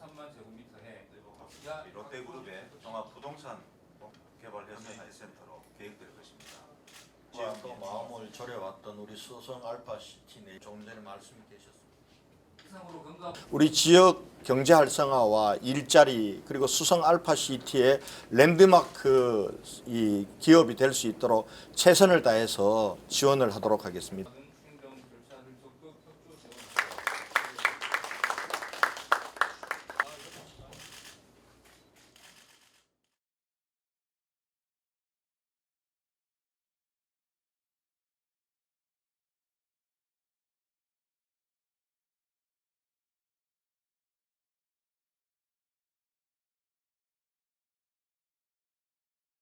33만 제곱미터에 야 롯데그룹의 종합 부동산 뭐 개발 현장의 네. 센터로 계획될 것입니다. 와, 또 마음을 졸여왔던 우리 수성 알파 시티 내 조금 전에 말씀이 계셨습니다. 이상으로 건강 우리 지역 경제 활성화와 일자리 그리고 수성 알파 시티의 랜드마크 이 기업이 될 수 있도록 최선을 다해서 지원을 하도록 하겠습니다.